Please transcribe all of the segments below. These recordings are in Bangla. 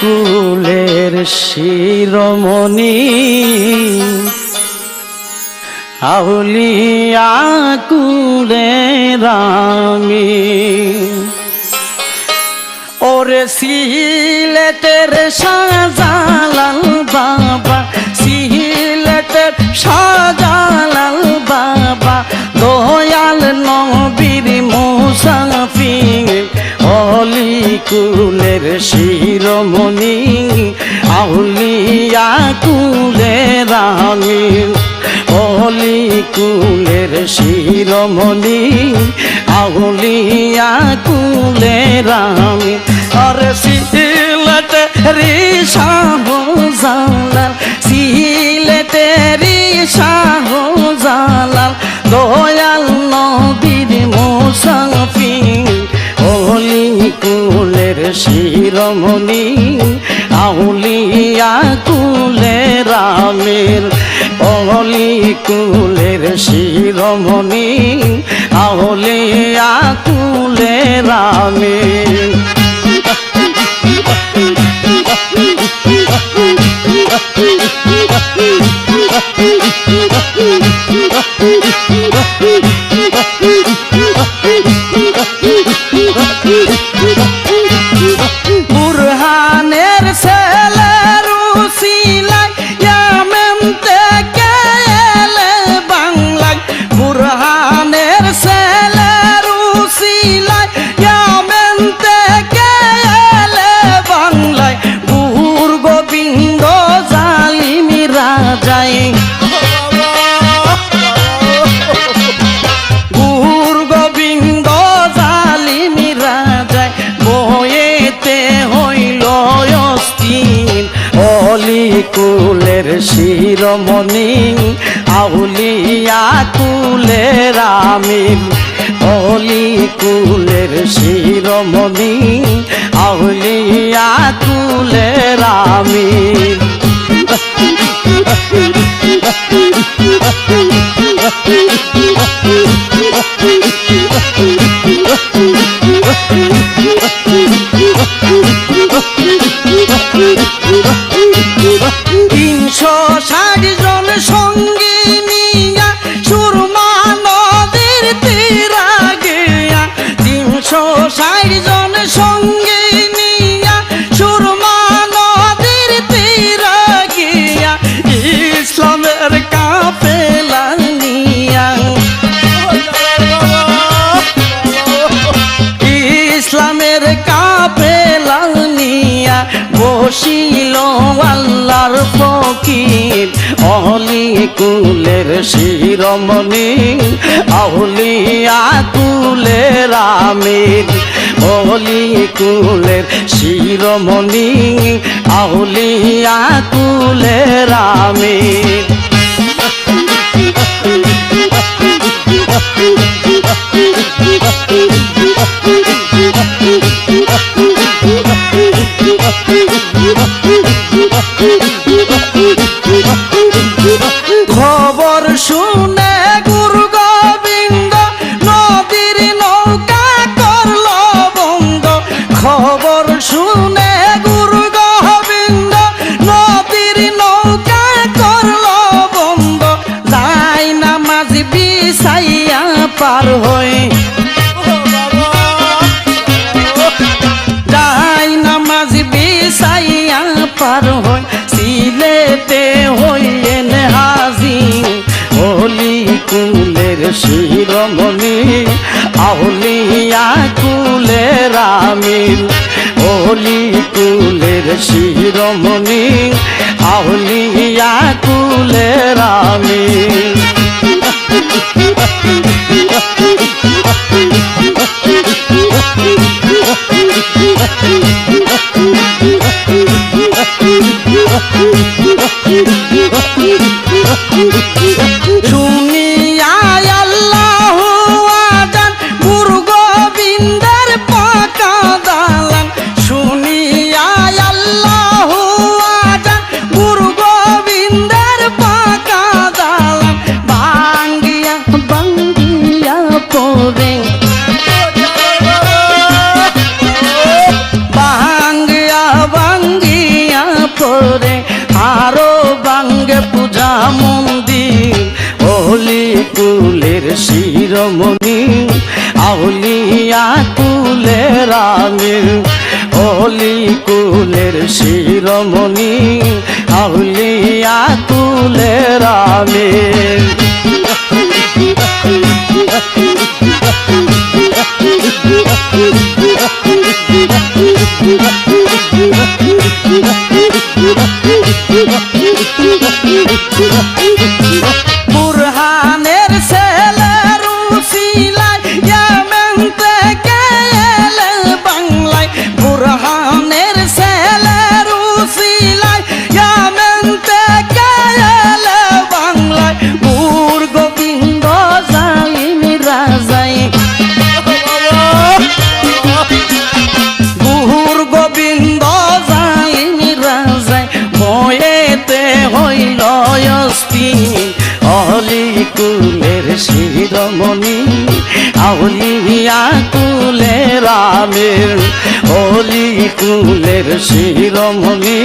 কুলের শিরমণি আউলিয়া কুলে রামি ওরে সিলেটের সাজালাল বাবা সিলেটের সাজা অলিকুলের শিরোমণি, আউলিয়া কুলে রানী অলি কুলের শিরোমণি, আউলিয়া কুলে রানী আর সিলেট রে শাহ শিরোমণি আউলিয়া কুলে রামের অলি কুলের শিরোমণি আউলিয়া কুলে রামের। বুরহানের কুলের শিরোমণি আউলিয়া কুলের আমির। অলি কুলের শিরোমণি আউলিয়া কুলের আমির। অলি কুলের শিরমণি আউলিয়া কুলের আমির। অলি কুলের শিরমণি আউলিয়া কুলের আমির। পার হয়ে যাই নামাজ বিছাইয়া পার হই, সিলেতে হইয়েন হাজি হলি কুলের শিরোমণি, আউলিয়া কুলের আমির। হলি কুলের শিরোমণি, আউলিয়া কুলের আমির শুনিয়া মন্দির অলি কুলের শিরমণি আউলিয়া কুলের আমির অলি কুলের শিরমণি আউলিয়া কুলের আমির Thank. Thank you. অলি কুলের শিরমণি আউলিয়া কুলের আমির। অলি কুলের শিরমণি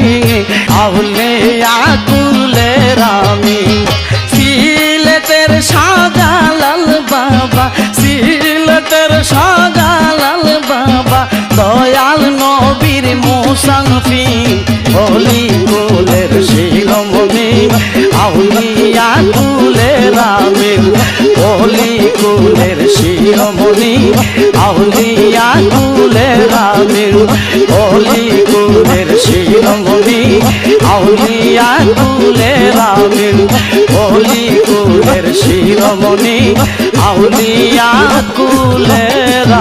আউলিয়া কুলের আমির। সিলেটের শাহজালাল বাবা, সিলেটের শাহজালাল বাবা, দয়াল নবীর মুসাফি হলি কুলের শিরোমণি আউলিয়া শিরোমণি আউলিয়া কুলের আমির হলি কুলের শিরমণি আউলিয়া কুলের আমির হলি কুলের শিরমণি আউলিয়া কুলের